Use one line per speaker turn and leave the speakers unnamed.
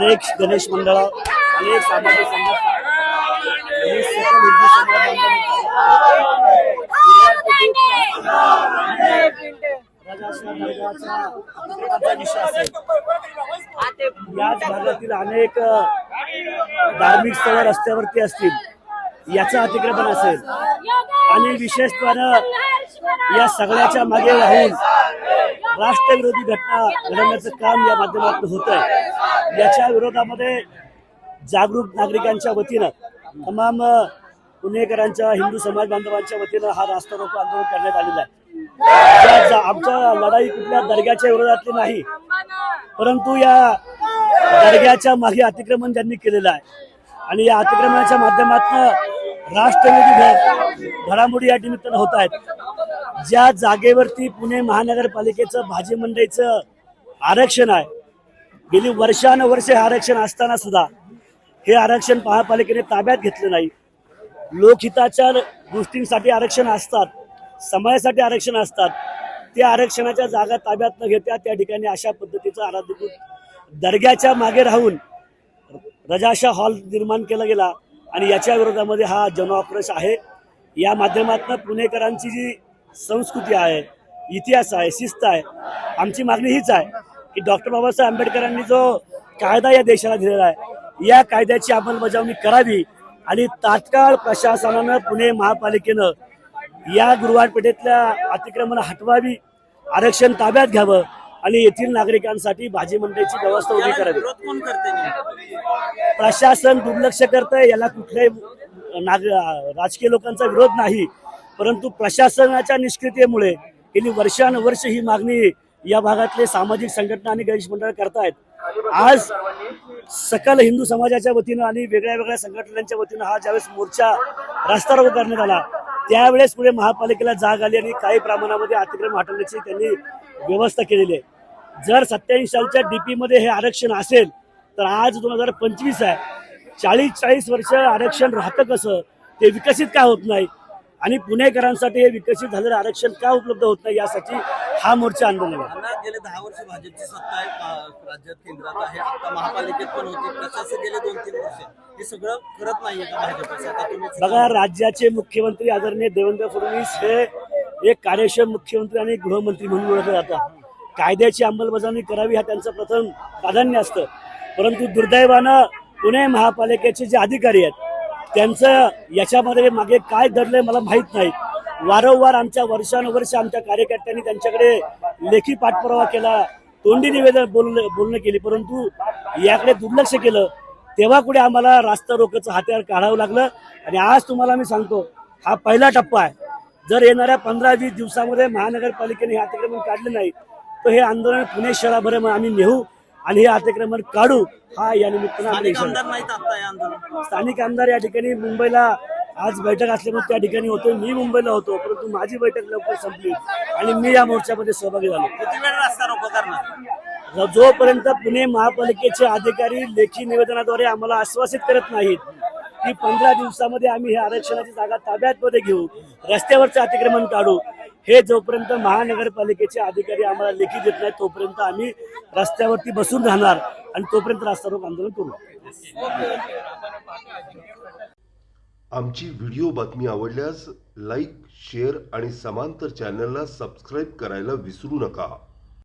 गणेश मंडळ अनेक सामाजिक संघटना विषय असेल याच भागातील अनेक धार्मिक स्थळ रस्त्यावरती असतील याचं अतिक्रमण असेल. आणि विशेषत्वानं या सगळ्याच्या मागे राहून राष्ट्रविरोधी घटना घडवण्याचं काम या माध्यमातून होत आहे याच्या विरोधामध्ये जागरूक नागरिकांच्या वतीनं तमाम पुणेकरांच्या हिंदू समाज बांधवांच्या वतीनं हा रास्ता रोको आंदोलन करण्यात आलेला आहे. आमच्या लढाई कुठल्या दर्ग्याच्या विरोधातली नाही परंतु या दर्ग्याच्या मागे अतिक्रमण ज्यांनी केलेलं आहे आणि या अतिक्रमणाच्या माध्यमातून राष्ट्रविरोधी घडामोडी या निमित्तानं होत आहेत. ज्या जागेवरती पुणे महानगरपालिकेचं भाजी मंडईचं आरक्षण आहे गेली वर्षानुवर्षे हे आरक्षण असताना सुद्धा हे आरक्षण महापालिकेने ताब्यात घेतलं नाही. लोकहिताच्या गोष्टींसाठी आरक्षण असतात समाजासाठी आरक्षण असतात. त्या आरक्षणाच्या जागा ताब्यात न घेता त्या ठिकाणी अशा पद्धतीचा आराधिकृत दर्ग्याच्या मागे राहून रजाशा हॉल निर्माण केला गेला आणि याच्या विरोधामध्ये हा जनआक्रोश आहे. या माध्यमातून पुणेकरांची जी संस्कृती आहे इतिहास आहे शिस्त आहे. आमची मागणी हीच आहे की डॉक्टर बाबासाहेब आंबेडकरांनी जो कायदा या देशाला दिलेला आहे या कायद्याची अंमलबजावणी करावी आणि तात्काळ प्रशासनानं पुणे महापालिकेनं या गुरुवारपेठेतल्या अतिक्रमण हटवावी आरक्षण ताब्यात घ्यावं आणि येथील नागरिकांसाठी भाजी मंडईची व्यवस्था उभी करावी? प्रशासन दुर्लक्ष करतंय याला कुठल्याही नाग राजकीय लोकांचा विरोध नाही. परंतु प्रशासनाच्या निष्क्रियतेमुळे गेली वर्षानुवर्ष ही मागणी या भागातले सामाजिक संघटना आणि गणेश मंडळ करतायत. आज सकल हिंदू समाजाच्या वतीनं आणि वेगळ्या वेगळ्या संघटनांच्या वतीनं हा ज्यावेळेस मोर्चा रास्ता रोग करण्यात आला त्यावेळेस पुढे महापालिकेला जाग आली आणि काही प्रमाणामध्ये अतिक्रम हटवण्याची त्यांनी व्यवस्था केलेली आहे. जर सत्याऐंशी सालच्या डीपी मध्ये हे आरक्षण असेल तर आज दोन हजार पंचवीस आहे. चाळीस चाळीस वर्ष आरक्षण राहतं कसं? ते विकसित का होत नाही? आणि पुणेकरांसाठी हे विकसित झालेलं आरक्षण का उपलब्ध होत नाही यासाठी हा मोर्चा आंदोलन आहे.
गेले दहा वर्ष भाजपची सत्ता आहे राज्यात केंद्रात आहे. आता महापालिकेत पण होती. प्रशासक गेले दोन तीन वर्ष. हे सगळं करत नाहीये
बघा राज्याचे मुख्यमंत्री आदरणीय देवेंद्र फडणवीस हे एक कार्यक्षम मुख्यमंत्री आणि गृहमंत्री म्हणून ओळखले जातात. कायद्याची अंमलबजावणी करावी हा त्यांचं प्रथम प्राधान्य असतं. परंतु दुर्दैवानं पुणे महापालिकेचे जे अधिकारी आहेत त्यांचं याच्यामध्ये मागे काय दडलंय मला माहीत नाही. वारंवार आमच्या वर्षानुवर्ष आमच्या कार्यकर्त्यांनी त्यांच्याकडे लेखी पाठपुरावा केला तोंडी निवेदन बोलणं बोलणं केली. परंतु याकडे दुर्लक्ष केलं तेव्हा कुठे आम्हाला रास्ता रोकचं हत्यार काढावं लागलं. आणि आज तुम्हाला मी सांगतो हा पहिला टप्पा आहे. जर येणाऱ्या पंधरा वीस दिवसामध्ये महानगरपालिकेने हे अतिक्रमण काढले नाही तर हे आंदोलन पुणे शहराभर आम्ही नेऊ आणि हे अतिक्रमण काढू हा या निमित्तानं
स्थानिक आमदार या
ठिकाणी मुंबईला आज बैठक असल्यामुळे त्या ठिकाणी होतो मी मुंबईला होतो परंतु माझी बैठक लवकर संपली आणि मी या मोर्चामध्ये सहभागी झालो. जोपर्यंत पुणे महापालिकेचे अधिकारी लेखी निवेदनाद्वारे आम्हाला आश्वासित करत नाहीत की पंधरा दिवसामध्ये आम्ही हे आरक्षणाची जागा ताब्यात मध्ये घेऊ रस्त्यावरचं अतिक्रमण काढू हे जोपर्यंत महानगरपालिकेचे अधिकारी आम्हाला लेखी देत नाहीत तोपर्यंत आम्ही रस्त्यावरती बसून राहणार आणि तोपर्यंत रास्ता रोक आंदोलन करू
आमची व्हिडिओ बातमी आवडल्यास लाईक शेअर आणि समांतर चॅनलला सबस्क्राईब करायला विसरू नका.